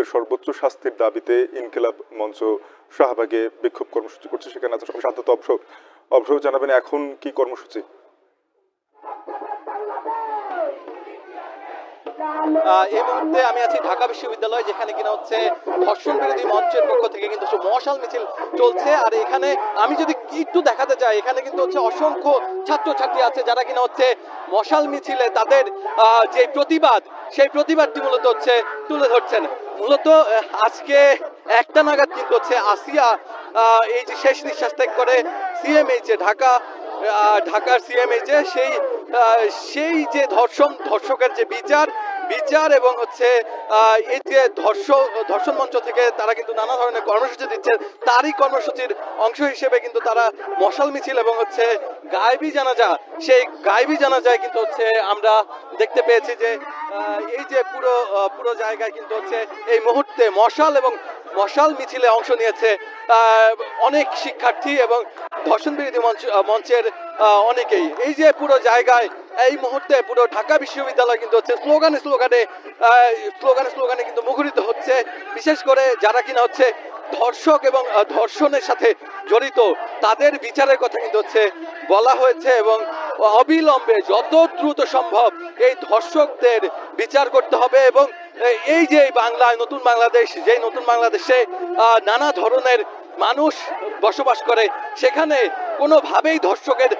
দোষীদের সর্বোচ্চ শাস্তির দাবিতে ইনকিলাব মঞ্চ শাহবাগে বিক্ষোভ কর্মসূচি করছে সেখানে আছে সান্তত অবসর। অবসর জানাবেন এখন কি কর্মসূচি? এই মুহূর্তে আমি আছি ঢাকা বিশ্ববিদ্যালয় যেখানে কিনা হচ্ছে ধর্ষণ বিরোধী মঞ্চের পক্ষ থেকে কিন্তু মশাল মিছিল চলছে। আর এখানে আমি যদি একটু দেখাতে চাই এখানে কিন্তু হচ্ছে অসংখ্য ছাত্রছাত্রী আছে যারা কিনা হচ্ছে মশাল মিছিলে তাদের যে প্রতিবাদ সেই প্রতিবাদটি মূলত হচ্ছে তুলে ধরছেন। মূলত আজকে একটা নাগাদ কিন্তু হচ্ছে আসিয়া এই যে শেষ নিঃশ্বাস ত্যাগ করে সিএমএইচ ঢাকা আহ, ঢাকার সিএমএইচে সেই আহ, সেই যে ধর্ষণ ধর্ষকের যে বিচার বিচার এবং হচ্ছে এই যে ধর্ষক, ধর্ষণ মঞ্চ থেকে তারা কিন্তু নানা ধরনের কর্মসূচি দিচ্ছে তারই কর্মসূচির অংশ হিসেবে কিন্তু তারা মশাল মিছিল এবং হচ্ছে গায়েবী জানাজা, সেই গায়েবী জানাজায় কিন্তু হচ্ছে আমরা দেখতে পেয়েছি যে এই যে পুরো পুরো জায়গায় কিন্তু হচ্ছে এই মুহূর্তে মশাল এবং মশাল মিছিলে অংশ নিয়েছে অনেক শিক্ষার্থী এবং ধর্ষণ বিরোধী মঞ্চ, মঞ্চের অনেকেই। এই যে পুরো জায়গায় এই মুহূর্তে পুরো ঢাকা বিশ্ববিদ্যালয় কিন্তু হচ্ছে স্লোগানে স্লোগানে স্লোগানে স্লোগানে কিন্তু মুখরিত হচ্ছে। বিশেষ করে যারা কিনা হচ্ছে ধর্ষক এবং ধর্ষণের সাথে জড়িত, তাদের বিচারের কথা কিন্তু হচ্ছে বলা হয়েছে এবং অবিলম্বে যত দ্রুত সম্ভব এই ধর্ষকদের বিচার করতে হবে এবং এই যে বাংলায় নতুন বাংলাদেশ, যেই নতুন বাংলাদেশে নানা ধরনের মানুষ বসবাস করে, সেখানে কোনোভাবেই ধর্ষকের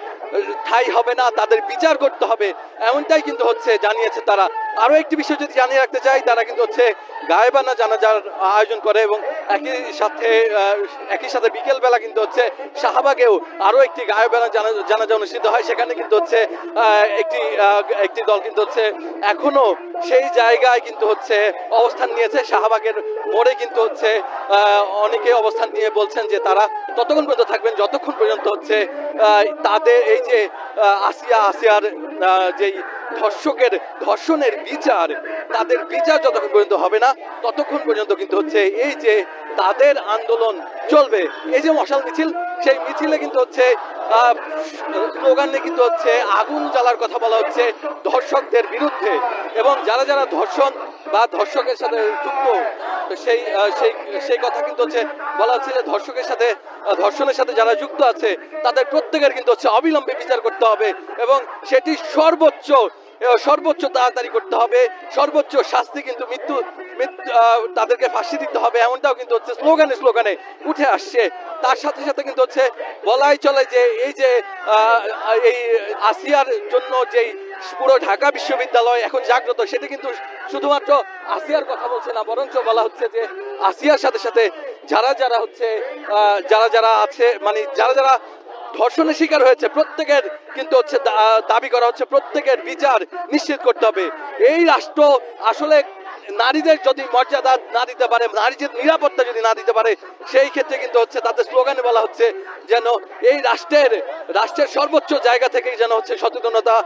ঠাঁই হবে না তাদের বিচার করতে হবে। এমনটাই কিন্তু হচ্ছে জানিয়েছে তারা। আরও একটি বিষয় যদি জানিয়ে রাখতে চাই, তারা কিন্তু হচ্ছে গায়েবানা জানাজার আয়োজন করে এবং একই সাথে একই সাথে বিকেলবেলা কিন্তু হচ্ছে শাহবাগেও আরও একটি গায়েবানা জানা- জানাজা অনুষ্ঠিত হয়। সেখানে কিন্তু হচ্ছে একটি একটি দল কিন্তু হচ্ছে এখনও সেই জায়গায় কিন্তু হচ্ছে অবস্থান নিয়েছে। শাহবাগের মোড়ে কিন্তু হচ্ছে অনেকে অবস্থান নিয়ে বলছেন যে তারা ততক্ষণ পর্যন্ত থাকবেন, যতক্ষণ পর্যন্ত হচ্ছে তাদের এই যে আসিয়া আসিয়ার যেই ধর্ষকের ধর্ষণের বিচার, তাদের বিচার যতক্ষণ পর্যন্ত হবে না, ততক্ষণ পর্যন্ত কিন্তু হচ্ছে এই যে তাদের আন্দোলন চলবে। এই যে মশাল মিছিল, সেই মিছিলে কিন্তু হচ্ছে স্লোগানে কিন্তু হচ্ছে আগুন জ্বালার কথা বলা হচ্ছে ধর্ষকদের বিরুদ্ধে। এবং যারা যারা ধর্ষণ বা ধর্ষকের সাথে যুক্ত সেই সেই সেই কথা কিন্তু হচ্ছে বলা হচ্ছে যে ধর্ষকের সাথে ধর্ষণের সাথে যারা যুক্ত আছে, তাদের প্রত্যেকের কিন্তু হচ্ছে অবিলম্বে বিচার করতে হবে। এবং সেটি সর্বোচ্চ সর্বোচ্চ তাড়াতাড়ি করতে হবে। সর্বোচ্চ শাস্তি কিন্তু মৃত্যু তাদেরকে ফাঁসি দিতে হবে। এমনটাও কিন্তু হচ্ছে স্লোগানে স্লোগানে উঠে আসছে। তার সাথে সাথে কিন্তু হচ্ছে বলাই চলে যে এই যে এই আসিয়ার জন্য যেই পুরো ঢাকা বিশ্ববিদ্যালয় এখন জাগ্রত, সেটি কিন্তু শুধুমাত্র আসিয়ার কথা বলছে না, বরঞ্চ বলা হচ্ছে যে আসিয়ার সাথে সাথে যারা যারা হচ্ছে যারা যারা আছে মানে যারা যারা ধর্ষণের শিকার হয়েছে। প্রত্যেকের কিন্তু হচ্ছে দাবি করা হচ্ছে, প্রত্যেকের বিচার নিশ্চিত করতে হবে। এই রাষ্ট্র আসলে নারীদের যদি মর্যাদা না দিতে পারে, নারীদের নিরাপত্তা যদি না দিতে পারে, সেই ক্ষেত্রে কিন্তু হচ্ছে তাদের স্লোগানে বলা হচ্ছে যেন এই রাষ্ট্রের রাষ্ট্রের সর্বোচ্চ জায়গা থেকেই যেন হচ্ছে সচেতনতা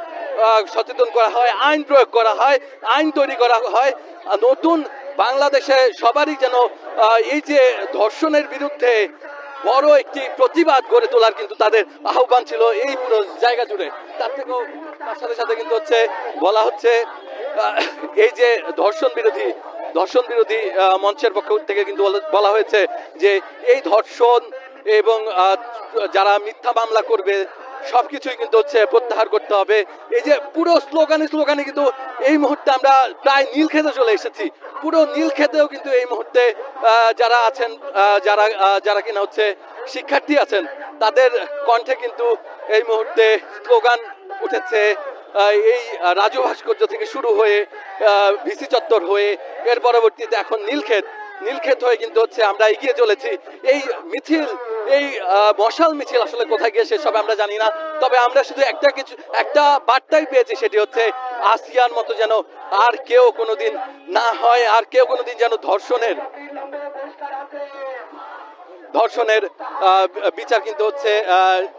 সচেতন করা হয়, আইন প্রয়োগ করা হয়, আইন তৈরি করা হয়। নতুন বাংলাদেশে সবারই যেন এই যে ধর্ষণের বিরুদ্ধে বড় একটি প্রতিবাদ গড়ে তোলার কিন্তু তাদের আহ্বান ছিল এই পুরো জায়গা জুড়ে। তার থেকেও তার সাথে সাথে কিন্তু হচ্ছে বলা হচ্ছে এই যে ধর্ষণ বিরোধী ধর্ষণ বিরোধী মঞ্চের পক্ষ থেকে কিন্তু বলা হয়েছে যে এই ধর্ষণ এবং যারা মিথ্যা মামলা করবে সবকিছুই কিন্তু হচ্ছে প্রত্যাহার করতে হবে। এই যে পুরো স্লোগানে স্লোগানে কিন্তু এই মুহূর্তে আমরা প্রায় নীল খেতে চলে এসেছি। পুরো নীল খেতেও কিন্তু এই মুহূর্তে যারা আছেন যারা যারা কিনা হচ্ছে শিক্ষার্থী আছেন, তাদের কণ্ঠে কিন্তু এই মুহূর্তে স্লোগান উঠেছে। এই রাজু ভাস্কর্য থেকে শুরু হয়ে ভিসি চত্বর হয়ে, এর পরবর্তীতে এখন নীলক্ষেত নীলক্ষেত হয়ে কিন্তু হচ্ছে আমরা এগিয়ে চলেছি। এই মিছিল, এই মশাল মিছিল আসলে কোথায় গিয়ে শেষ হবে আমরা জানি না। তবে আমরা শুধু একটা কিছু, একটা বার্তাই পেয়েছি, সেটি হচ্ছে আসিয়ার মতো যেন আর কেউ কোনোদিন না হয়, আর কেউ কোনোদিন যেন ধর্ষণের ধর্ষণের বিচার কিন্তু হচ্ছে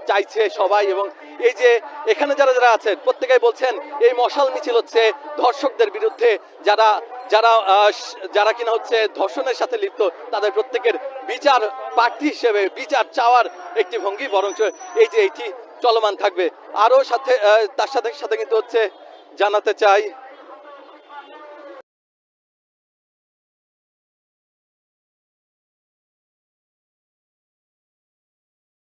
চাইছে সবাই এবং এই যে এখানে যারা যারা আছেন, প্রত্যেকেই বলছেন, এই মশাল মিছিল হচ্ছে ধর্ষকদের বিরুদ্ধে যারা যারা যারা কিনা হচ্ছে ধর্ষণের সাথে লিপ্ত, তাদের প্রত্যেকের বিচার প্রার্থী হিসেবে বিচার চাওয়ার একটি ভঙ্গি, বরঞ্চ এই যে এটি চলমান থাকবে। আরও সাথে তার সাথে সাথে কিন্তু হচ্ছে জানাতে চাই